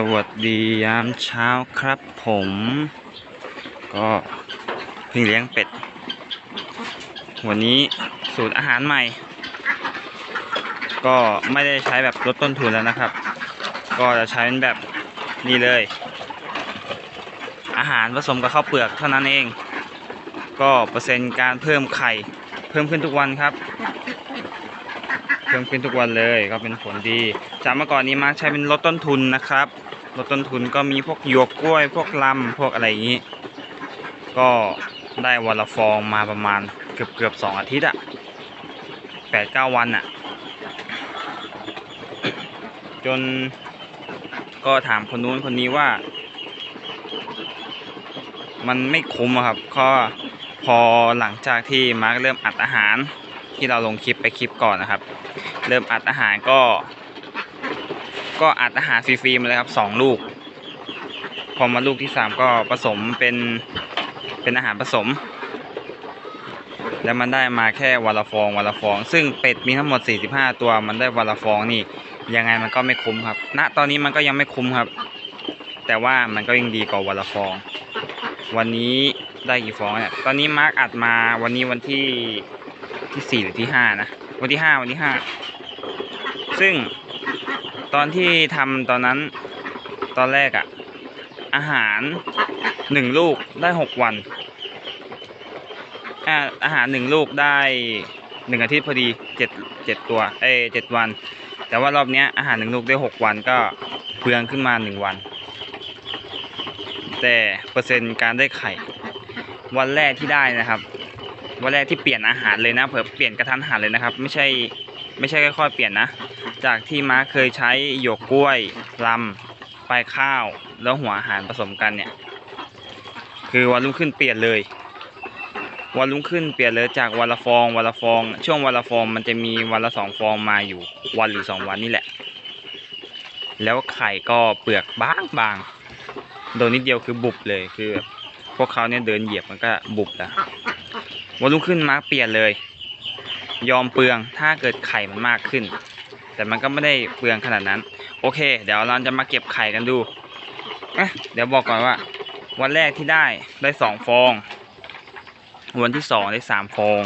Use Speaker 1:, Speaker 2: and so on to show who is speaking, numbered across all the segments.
Speaker 1: สวัสดียามเช้าครับผม ก็เพิ่งเลี้ยงเป็ด วันนี้สูตรอาหารใหม่ ก็ไม่ได้ใช้แบบลดต้นทุนแล้วนะครับ ก็จะใช้เป็นแบบนี้เลย อาหารผสมกับข้าวเปลือกเท่านั้นเอง ก็เปอร์เซ็นต์การเพิ่มไข่ เพิ่มขึ้นทุกวันครับเพิ่มขึ้นทุกวันเลยก็เป็นผลดีจากเมื่อก่อนนี้มาร์คใช้เป็นลดต้นทุนนะครับ ลดต้นทุนก็มีพวกหยวกกล้วย พวกลำพวกอะไรอย่างนี้ ก็ได้วันละฟองมาประมาณเกือบเกือบสองอาทิตย์อะแปดเก้าวันอะจนก็ถามคนนู้นคนนี้ว่า มันไม่คุ้มครับก็พอหลังจากที่มาร์คเริ่มอัดอาหารที่เราลงคลิปไปคลิปก่อนนะครับ เริ่มอัดอาหารก็ ก็อัดอาหารฟรีๆมาเลยครับสองลูก พอมาลูกที่สามก็ผสมเป็นเป็นอาหารผสม แล้วมันได้มาแค่วันละฟองวันละฟอง ซึ่งเป็ดมีทั้งหมด 45 ตัวมันได้วันละฟองนี่ยังไงมันก็ไม่คุ้มครับณตอนนี้มันก็ยังไม่คุ้มครับ แต่ว่ามันก็ยังดีกว่าวันละฟอง วันนี้ได้กี่ฟองเนี่ยตอนนี้มาร์กอัดมาวันนี้วันที่ที่สี่หรือที่ห้านะวันที่ห้าวันที่ห้าซึ่ง ตอนที่ทำตอนนั้นตอนแรกอะอาหารหนึ่งลูกได้หกวันอาอาหารหนึ่งลูกได้หนึ่งอาทิตย์พอดีเจ็ดเจ็ดตัวเอ้เจ็ดวัน แต่ว่ารอบเนี้ยอาหารหนึ่งลูกได้หกวันก็เปลืองขึ้นมาหนึ่งวัน แต่เปอร์เซ็นต์การได้ไข่ วันแรกที่ได้นะครับ วันแรกที่เปลี่ยนอาหารเลยนะเผื่อเปลี่ยนกระทันหันเลยนะครับ ไม่ใช่ ไม่ใช่ค่อยๆเปลี่ยนนะ จากที่ม้าเคยใช้หยวกกล้วยลำปลายข้าว แล้วหัวอาหารผสมกันเนี่ย คือวันรุ่งขึ้นเปลี่ยนเลย วันรุ่งขึ้นเปลี่ยนเลยจากวันละฟองวันละฟอง ช่วงวันละฟองมันจะมีวันละสองฟองมาอยู่วันหรือสองวันนี่แหละ แล้วไข่ก็เปลือกบางบางๆโดนนิดเดียวคือบุบเลยคือพวกเขาเนี่ยเดินเหยียบมันก็บุบแล้ววันรุ่งขึ้นมาเปลี่ยนเลย ยอมเปลืองถ้าเกิดไข่มันมากขึ้น แต่มันก็ไม่ได้เปลืองขนาดนั้น โอเค เดี๋ยวเราจะมาเก็บไข่กันดูเอะเดี๋ยวบอกก่อนว่า วันแรกที่ได้ได้สองฟอง วันที่สองได้สามฟอง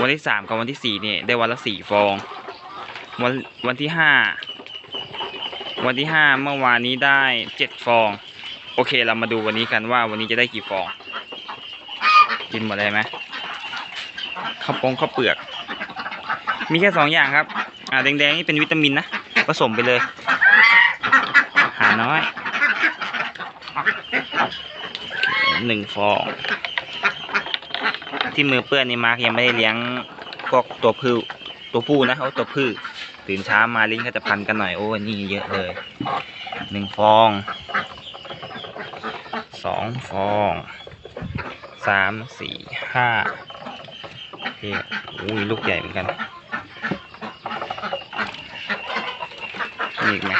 Speaker 1: วันที่สามกับวันที่สี่เนี่ยได้วันละสี่ฟอง วันวันที่ห้าวันที่ห้าเมื่อวานนี้ได้เจ็ดฟอง โอเคเรามาดูวันนี้กันว่าวันนี้จะได้กี่ฟอง กินหมดเลยไหมข้าวปงข้าวเปลือก มีแค่สองอย่างครับ อ่าแดงๆนี่เป็นวิตามินนะ ผสมไปเลย หาน้อยหนึ่งฟอง ที่มือเปื้อนนี่มาร์กยังไม่ได้เลี้ยงพวกตัวผู้ตัวผู้นะเขาตัวผู้ตื่นเช้ามาลิ้นก็จะพันกันหน่อยโอ้นี่เยอะเลยหนึ่งฟองสองฟองสามสี่ห้านี่อุ้ยลูกใหญ่เหมือนกัน อีกไหม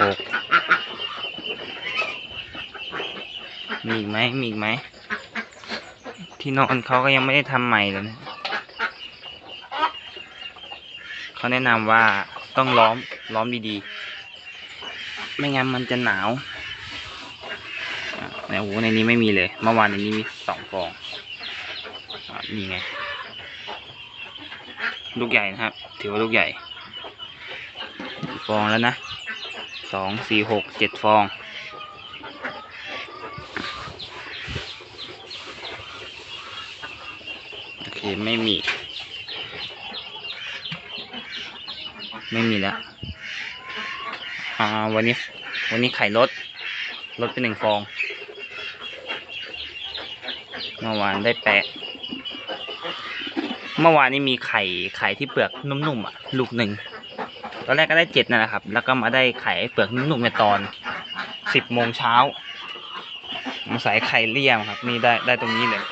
Speaker 1: หกมีอีกไหมมีอีกไหม ที่นอนเขาก็ยังไม่ได้ทำใหม่เลยนะเขาแนะนำว่าต้องล้อมล้อมดีๆ ไม่งั้นมันจะหนาว โอ้โหในนี้ไม่มีเลย เมื่อวานในนี้มีสองฟองนี่ไง ลูกใหญ่นะครับ ถือว่าลูกใหญ่ ฟองแล้วนะสองสี่หกเจ็ดฟอง โอเค ไม่มี ไม่มีแล้วอ่าวันนี้ วันนี้ไข่ลดลดไปหนึ่งฟอง เมื่อวานได้แปดเมื่อวานนี้มีไข่ไข่ที่เปลือกนุ่มๆอะ ลูกหนึ่ง ตอนแรกก็ได้เจ็ดนั่นแหละครับ แล้วก็มาได้ไข่เปลือกนุ่มๆในตอนสิบโมงเช้ามาใส่ไข่เลี่ยมครับ นี่ได้ได้ตรงนี้เลย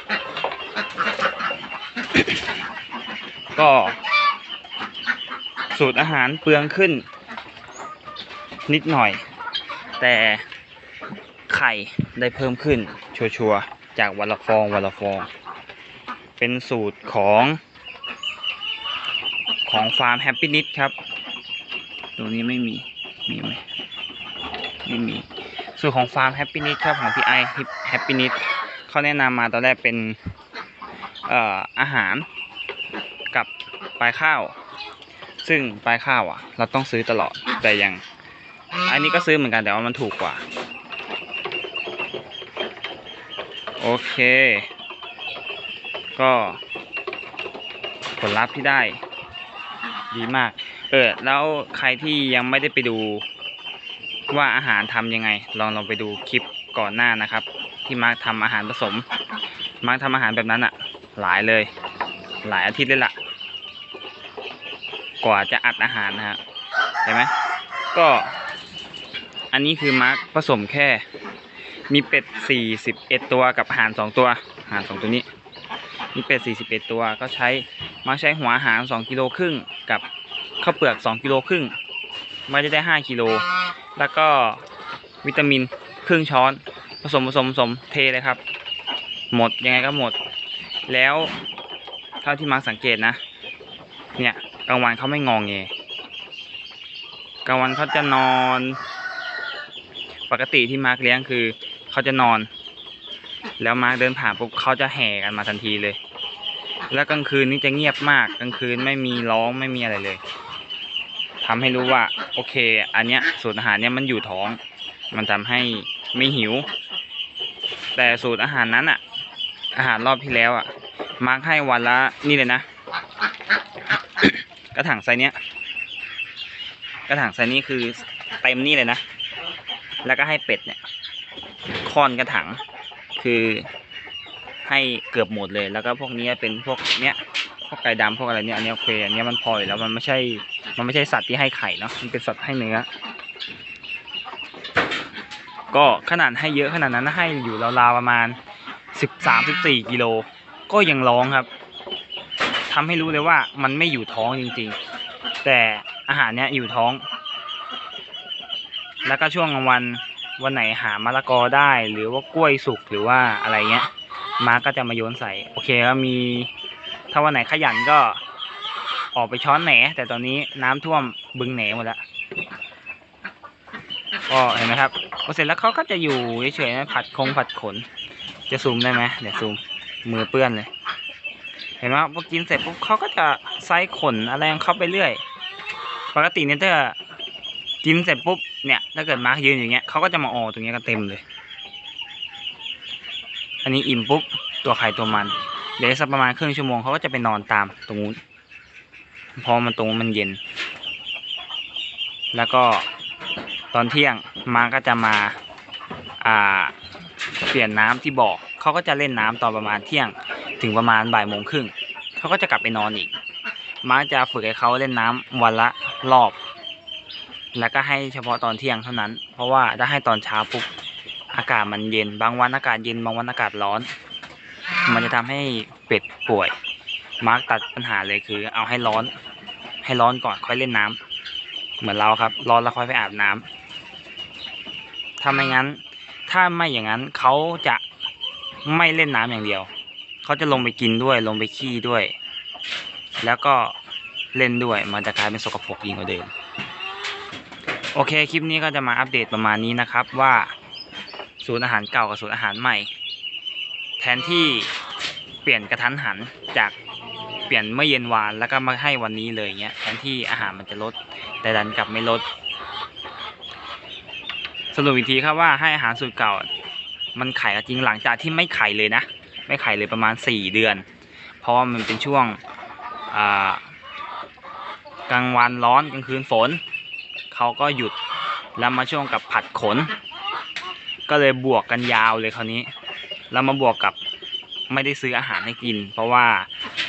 Speaker 1: ก็ สูตรอาหารเปลืองขึ้น นิดหน่อย แต่ไข่ได้เพิ่มขึ้น ชัวร์ๆ จากวันละฟองวันละฟอง เป็นสูตรของของฟาร์มแฮปปี้นิ t ครับ ตรงนี้ไม่มี มีไหมไม่มี สูตรของฟาร์มแฮปปี้นิ t ครับของพี่ไอแฮปปี้นิ t เขาแนะนำมาตอนแรกเป็นเอ่ออาหารกับปลายข้าว ซึ่งปลายข้าวอะ เราต้องซื้อตลอดแต่ยัง อันนี้ก็ซื้อเหมือนกันแต่ว่ามันถูกกว่า โอเค ก็ผลลัพธ์ที่ได้ ดีมาก เออ แล้วใครที่ยังไม่ได้ไปดูว่าอาหารทำยังไง ลองลองไปดูคลิปก่อนหน้านะครับ ที่มาร์คทำอาหารผสม มาร์คทำอาหารแบบนั้นอะหลายเลย หลายอาทิตย์เลยล่ะ กว่าจะอัดอาหารนะฮะเห็นไหมก็อันนี้คือมาร์คผสมแค่ มีเป็ด41ตัวกับห่าน2ตัวห่าน2ตัวนี้ มีเป็ด41ตัวก็ใช้มาใช้หัวอาหาร2กิโลครึ่งกับข้าวเปลือก2กิโลครึ่งมันจะได้5กิโลแล้วก็วิตามินครึ่งช้อน ผสมผสมผสมเทเลยครับ หมดยังไงก็หมด แล้วเท่าที่มาร์คสังเกตนะ เนี่ยกลางวันเขาไม่งองเงกลางวันเขาจะนอน ปกติที่มาร์กเลี้ยงคือ เขาจะนอน แล้วมาร์กเดินผ่านปุ๊บเขาจะแห่กันมาทันทีเลย แล้วกลางคืนนี่จะเงียบมากกลางคืนไม่มีร้องไม่มีอะไรเลยทำให้รู้ว่า โอเค อันเนี้ยสูตรอาหารเนี้ยมันอยู่ท้อง มันทำให้ไม่หิว แต่สูตรอาหารนั้นอะอาหารรอบที่แล้วอะมาร์กให้วันละนี่เลยนะกระถางไซเนี้ยกระถางไซนี้คือเต็มนี่เลยนะ แล้วก็ให้เป็ดเนี่ย ค่อนกระถางคือให้เกือบหมดเลย แล้วก็พวกนี้เป็นพวกเนี้ยพวกไก่ดำพวกอะไรเนี้ยอันนี้โอเคอันนี้มันพออยู่แล้วมันไม่ใช่มันไม่ใช่สัตว์ที่ให้ไข่เนาะมันเป็นสัตว์ให้เนื้อก็ขนาดให้เยอะขนาดนั้นให้อยู่ราวๆประมาณสิบสามสิบสี่กิโลก็ยังร้องครับทำให้รู้เลยว่ามันไม่อยู่ท้องจริงๆ แต่อาหารเนี้ยอยู่ท้อง แล้วก็ช่วงกลางวัน วันไหนหามะละกอได้ หรือว่ากล้วยสุกหรือว่าอะไรเงี้ยมาก็จะมาโยนใส่ โอเคก็มี ถ้าวันไหนขยันก็ออกไปช้อนแหน แต่ตอนนี้น้ำท่วมบึงแหนหมดแล้วก็เห็นไหมครับพอเสร็จแล้วเขาก็จะอยู่เฉยๆนะผัดคงผัดขน จะซูมได้ไหมเดี๋ยวซูมมือเปื้อนเลย เห็นไหมครับพอกินเสร็จปุ๊บเขาก็จะไซขนอะไรของเขาไปเรื่อย ปกติเนี่ยถ้า กินเสร็จปุ๊บเนี่ยถ้าเกิดมาร์คยืนอย่างเงี้ยเขาก็จะมาออตรงเนี้ยกันเต็มเลย อันนี้อิ่มปุ๊บตัวใครตัวมันเดี๋ยวสักประมาณครึ่งชั่วโมงเขาก็จะไปนอนตามตรงนู้นพอมันตรงนู้นมันเย็น แล้วก็ตอนเที่ยงมาก็จะมาอ่าเปลี่ยนน้ำที่บ่อเขาก็จะเล่นน้ำตอนประมาณเที่ยงถึงประมาณบ่ายโมงครึ่งเขาก็จะกลับไปนอนอีกมารจะฝึกให้เขาเล่นน้ำวันละรอบ แล้วก็ให้เฉพาะตอนเที่ยงเท่านั้น เพราะว่าถ้าให้ตอนเช้าปุ๊บอากาศมันเย็น บางวันอากาศเย็นบางวันอากาศร้อน มันจะทำให้เป็ดป่วย มาร์กตัดปัญหาเลยคือ เอาให้ร้อน ให้ร้อนก่อนค่อยเล่นน้ำเหมือนเราครับ ร้อนแล้วค่อยไปอาบน้ำถ้าไม่งั้น ถ้าไม่อย่างนั้นเขาจะไม่เล่นน้ำอย่างเดียว เขาจะลงไปกินด้วย ลงไปขี้ด้วย แล้วก็เล่นด้วย มันจะกลายเป็นสกปรกยิ่งกว่าเดิม โอเค คลิปนี้ก็จะมาอัปเดตประมาณนี้นะครับว่าสูตรอาหารเก่ากับสูตรอาหารใหม่ แทนที่เปลี่ยนกระทันหันจากเปลี่ยนเมื่อเย็นวานแล้วก็มาให้วันนี้เลยเงี้ยแทนที่อาหารมันจะลด แต่ดันกลับไม่ลด สรุปอีกทีครับว่าให้อาหารสูตรเก่า มันไข่จริงหลังจากที่ไม่ไข่เลยนะ ไม่ไข่เลยประมาณสี่เดือน เพราะว่ามันเป็นช่วงกลางวันร้อนกลางคืนฝน เขาก็หยุดแล้วมาช่วงกับผัดขน ก็เลยบวกกันยาวเลยคราวนี้ แล้วมาบวกกับไม่ได้ซื้ออาหารให้กิน เพราะว่า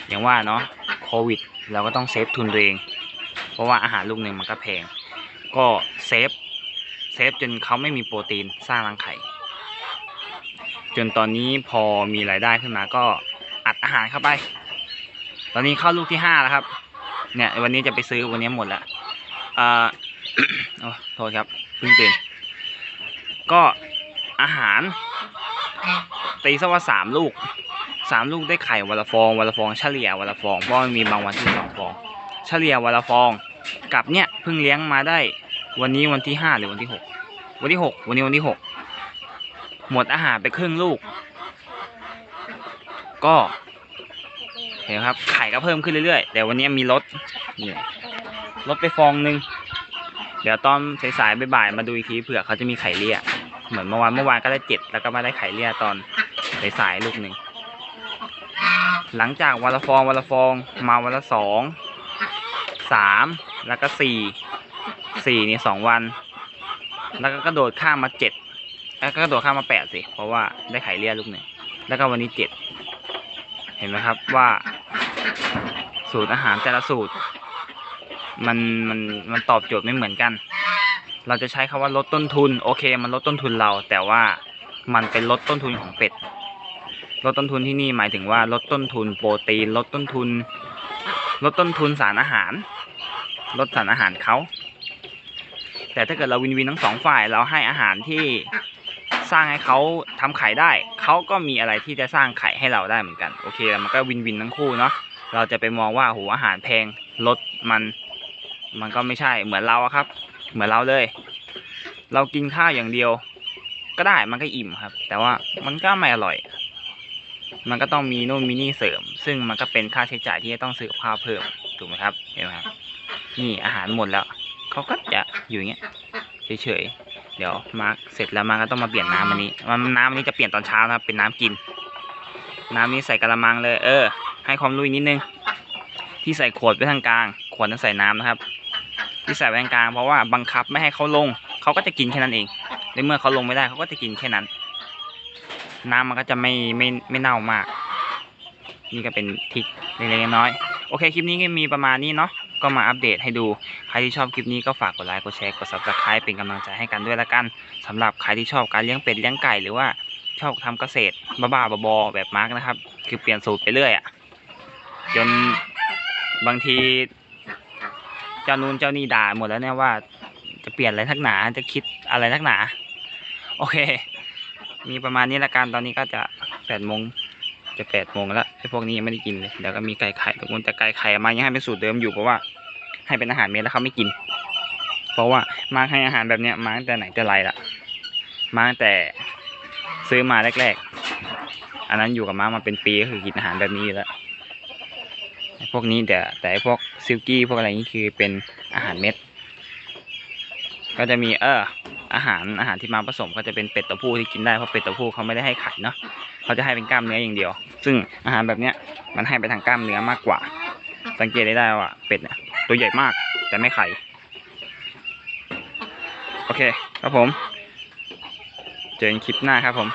Speaker 1: อย่างว่าเนาะโควิดเราก็ต้องเซฟทุนตัวเอง เพราะว่าอาหารลูกหนึ่งมันก็แพง ก็เซฟเซฟจนเขาไม่มีโปรตีนสร้างรังไข่ จนตอนนี้พอมีรายได้ขึ้นมาก็อัดอาหารเข้าไป ตอนนี้เข้าลูกที่ห้าแล้วครับ เนี่ยวันนี้จะไปซื้อวันนี้หมดแล้วอ่า โอ้โทษครับเพิ่งตื่นก็อาหาร ตีซะว่าสามลูกสามลูกได้ไข่วันละฟองวันละฟองเฉลี่ยวันละฟองเพราะมันมีบางวันที่สองฟอง เฉลี่ยวันละฟองกับเนี่ยเพิ่งเลี้ยงมาได้ วันนี้วันที่ห้าหรือวันที่หกวันที่หกวันนี้วันที่หกหมดอาหารไปครึ่งลูก ก็เห็นครับไข่ก็เพิ่มขึ้นเรื่อยๆแต่วันนี้มีลดนี่ลดไปฟองหนึ่ง เดี๋ยวตอนสายๆบ่ายๆมาดูอีกทีเผื่อเขาจะมีไข่เลี่ยเหมือนเมื่อวานเมื่อวานก็ได้เจ็ดแล้วก็มาได้ไข่เลี่ยตอนสายๆลูกหนึ่งหลังจากวันละฟองวันละฟองมาวันละสองสามแล้วก็สี่สี่นี่สองวัน แล้วก็กระโดดข้ามมาเจ็ดแล้วก็กระโดดข้ามมาแปดสิ เพราะว่าได้ไข่เลี่ยลูกหนึ่งแล้วก็วันนี้เจ็ดเห็นไหมครับว่า สูตรอาหารแต่ละสูตร มันมันมันตอบโจทย์ไม่เหมือนกัน เราจะใช้คำว่าลดต้นทุน โอเค มันลดต้นทุนเรา แต่ว่ามันเป็นลดต้นทุนของเป็ด ลดต้นทุนที่นี่หมายถึงว่าลดต้นทุนโปรตีน ลดต้นทุน ลดต้นทุนสารอาหาร ลดสารอาหารเขา แต่ถ้าเกิดเราวินวินทั้งสองฝ่ายเราให้อาหารที่สร้างให้เขาทำไข่ได้ เขาก็มีอะไรที่จะสร้างไข่ให้เราได้เหมือนกัน โอเค มันก็วินวินทั้งคู่เนาะ เราจะไปมองว่าโหอาหารแพงลดมัน มันก็ไม่ใช่เหมือนเราอะครับ เหมือนเราเลย เรากินข้าวอย่างเดียว ก็ได้มันก็อิ่มครับ แต่ว่ามันก็ไม่อร่อย มันก็ต้องมีนู่นมีนี่เสริม ซึ่งมันก็เป็นค่าใช้จ่ายที่จะต้องซื้อข้าวเพิ่มถูกไหมครับเห็นไหมครับนี่อาหารหมดแล้วเขาก็จะอยู่อย่างเงี้ยเฉยๆเดี๋ยวมาร์กเสร็จแล้วมาร์กก็ต้องมาเปลี่ยนน้ำอันนี้มันน้ำอันนี้จะเปลี่ยนตอนเช้านะครับ เป็นน้ำกิน น้ำนี้ใส่กระมังเลย เออ ให้ความรู้นิดนึงที่ใส่ขวดไว้ทางกลาง ขวดนั้นใส่น้ำนะครับ ที่ใส่ไว้ทางกลางเพราะว่าบังคับไม่ให้เขาลง เขาก็จะกินแค่นั้นเอง ในเมื่อเขาลงไม่ได้เขาก็จะกินแค่นั้น น้ำมันก็จะไม่ไม่ไม่เน่ามาก นี่ก็เป็นทริกเล็กๆน้อยๆโอเคคลิปนี้ก็มีประมาณนี้เนาะก็มาอัปเดตให้ดู ใครที่ชอบคลิปนี้ก็ฝากกดไลค์ กดแชร์ กด subscribe เป็นกำลังใจให้กันด้วยละกันสำหรับใครที่ชอบการเลี้ยงเป็ดเลี้ยงไก่หรือว่าชอบทำเกษตรบ้าๆบอๆแบบมาร์กนะครับ คือเปลี่ยนสูตรไปเรื่อยอะ่ะ จนบางที เจ้านูนเจ้านี่ด่าหมดแล้วเนี่ยว่า จะเปลี่ยนอะไรทักหนาจะคิดอะไรทักหนา โอเค มีประมาณนี้ละกันตอนนี้ก็จะแปดโมงจะแปดโมงแล้วไอ้พวกนี้ยังไม่ได้กินเลยเดี๋ยวก็มีไก่ไข่ทุกคนแต่ไก่ไข่มายังให้เป็นสูตรเดิมอยู่เพราะว่าให้เป็นอาหารเม็ดแล้วเขาไม่กิน เพราะว่ามาให้อาหารแบบเนี้ยมาตั้งแต่ไหนแต่ไรละมาตั้งแต่ซื้อมาแรกๆ อันนั้นอยู่กับม้ามาเป็นปีก็คือกินอาหารแบบนี้อยู่แล้ว พวกนี้แต่แต่ไอ้พวกซิลกี้พวกอะไรนี้คือเป็นอาหารเม็ด ก็จะมีเอออาหารอาหารที่มาผสมก็จะเป็นเป็ดตัวผู้ที่กินได้เพราะเป็ดตัวผู้เขาไม่ได้ให้ไข่เนาะเขาจะให้เป็นกล้ามเนื้ออย่างเดียว ซึ่งอาหารแบบเนี้ยมันให้ไปทางกล้ามเนื้อมากกว่า สังเกตได้ได้ว่าเป็ดเนี่ยตัวใหญ่มากแต่ไม่ไข่โอเคครับผม เจอกันคลิปหน้าครับผม